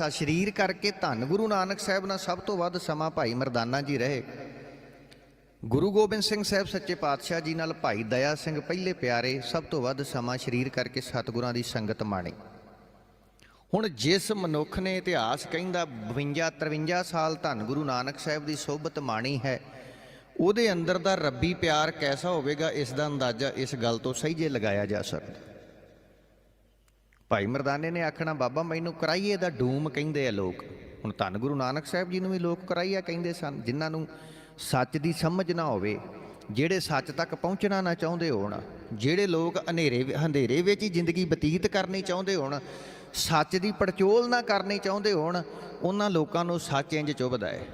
ਹਾਸਾ ਸਰੀਰ ਕਰਕੇ ਧੰਨ ਗੁਰੂ ਨਾਨਕ ਸਾਹਿਬ ਨਾਲ ਸਭ ਤੋਂ ਵੱਧ ਸਮਾਂ ਭਾਈ ਮਰਦਾਨਾ ਜੀ ਰਹੇ। ਗੁਰੂ ਗੋਬਿੰਦ ਸਿੰਘ ਸਾਹਿਬ ਸੱਚੇ ਪਾਤਸ਼ਾਹ ਜੀ ਨਾਲ ਭਾਈ ਦਇਆ ਸਿੰਘ ਪਹਿਲੇ ਪਿਆਰੇ ਸਭ ਤੋਂ ਵੱਧ ਸਮਾਂ ਸਰੀਰ ਕਰਕੇ ਸਤਿਗੁਰਾਂ ਦੀ ਸੰਗਤ ਮਾਣੀ। ਹੁਣ ਜਿਸ ਮਨੁੱਖ ਨੇ ਇਤਿਹਾਸ ਕਹਿੰਦਾ 52 53 ਸਾਲ ਧੰਨ ਗੁਰੂ ਨਾਨਕ ਸਾਹਿਬ ਦੀ ਸੋਭਤ ਮਾਣੀ ਹੈ, ਉਹਦੇ ਅੰਦਰ ਦਾ ਰੱਬੀ ਪਿਆਰ ਕੈਸਾ ਹੋਵੇਗਾ, ਇਸ ਦਾ ਅੰਦਾਜ਼ਾ ਇਸ ਗੱਲ ਤੋਂ ਸਹੀ ਜੇ ਲਗਾਇਆ ਜਾ ਸਕਦਾ। ਭਾਈ ਮਰਦਾਨੇ ਨੇ ਆਖਣਾ, ਬਾਬਾ, ਮੈਨੂੰ ਕਰਾਈਏ ਦਾ ਡੂਮ, ਕਹਿੰਦੇ ਆ ਲੋਕ। ਹੁਣ ਧੰਨ ਗੁਰੂ ਨਾਨਕ ਸਾਹਿਬ ਜੀ ਨੂੰ ਵੀ ਲੋਕ ਕਰਾਈਆ ਕਹਿੰਦੇ ਸਨ, ਜਿਨ੍ਹਾਂ ਨੂੰ ਸੱਚ ਦੀ ਸਮਝ ਨਾ ਹੋਵੇ, ਜਿਹੜੇ ਸੱਚ ਤੱਕ ਪਹੁੰਚਣਾ ਨਾ ਚਾਹੁੰਦੇ ਹੋਣ, ਜਿਹੜੇ ਲੋਕ ਹਨੇਰੇ ਹਨੇਰੇ ਵਿੱਚ ਹੀ ਜ਼ਿੰਦਗੀ ਬਤੀਤ ਕਰਨੀ ਚਾਹੁੰਦੇ ਹੋਣ, ਸੱਚ ਦੀ ਪੜਚੋਲ ਨਾ ਕਰਨੀ ਚਾਹੁੰਦੇ ਹੋਣ, ਉਹਨਾਂ ਲੋਕਾਂ ਨੂੰ ਸੱਚ ਇੰਜ ਚੁਭਦਾ ਹੈ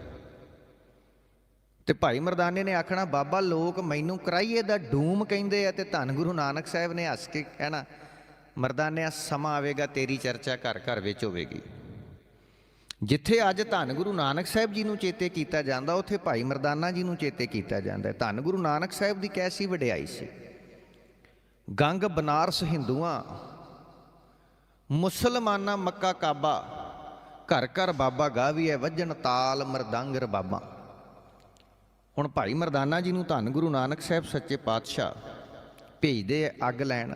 ਤੇ ਭਾਈ ਮਰਦਾਨੇ ਨੇ ਆਖਣਾ, ਬਾਬਾ, ਲੋਕ ਮੈਨੂੰ ਕਰਾਈਏ ਦਾ ਡੂਮ, ਕਹਿੰਦੇ ਆ ਤੇ ਧੰਨ ਗੁਰੂ ਨਾਨਕ ਸਾਹਿਬ ਨੇ ਹੱਸ ਕੇ ਕਹਿਣਾ ਮਰਦਾਨਿਆ, ਸਮਾਂ ਆਵੇਗਾ, ਤੇਰੀ ਚਰਚਾ ਘਰ ਘਰ ਵਿੱਚ ਹੋਵੇਗੀ। ਜਿੱਥੇ ਅੱਜ ਧੰਨ ਗੁਰੂ ਨਾਨਕ ਸਾਹਿਬ ਜੀ ਨੂੰ ਚੇਤੇ ਕੀਤਾ ਜਾਂਦਾ, ਉੱਥੇ ਭਾਈ ਮਰਦਾਨਾ ਜੀ ਨੂੰ ਚੇਤੇ ਕੀਤਾ ਜਾਂਦਾ ਹੈ। ਧੰਨ ਗੁਰੂ ਨਾਨਕ ਸਾਹਿਬ ਦੀ ਕੈਸੀ ਵਡਿਆਈ ਸੀ। ਗੰਗ, ਬਨਾਰਸ ਹਿੰਦੂਆਂ, ਮੁਸਲਮਾਨਾਂ, ਮੱਕਾ ਕਾਬਾ, ਘਰ ਘਰ ਬਾਬਾ ਗਾਵੀ ਹੈ, ਵੱਜਣ ਤਾਲ ਮਰਦੰਗ ਰਬਾਬਾਂ ਹੁਣ ਭਾਈ ਮਰਦਾਨਾ ਜੀ ਨੂੰ ਧੰਨ ਗੁਰੂ ਨਾਨਕ ਸਾਹਿਬ ਸੱਚੇ ਪਾਤਸ਼ਾਹ ਭੇਜਦੇ ਆ ਅੱਗ ਲੈਣ।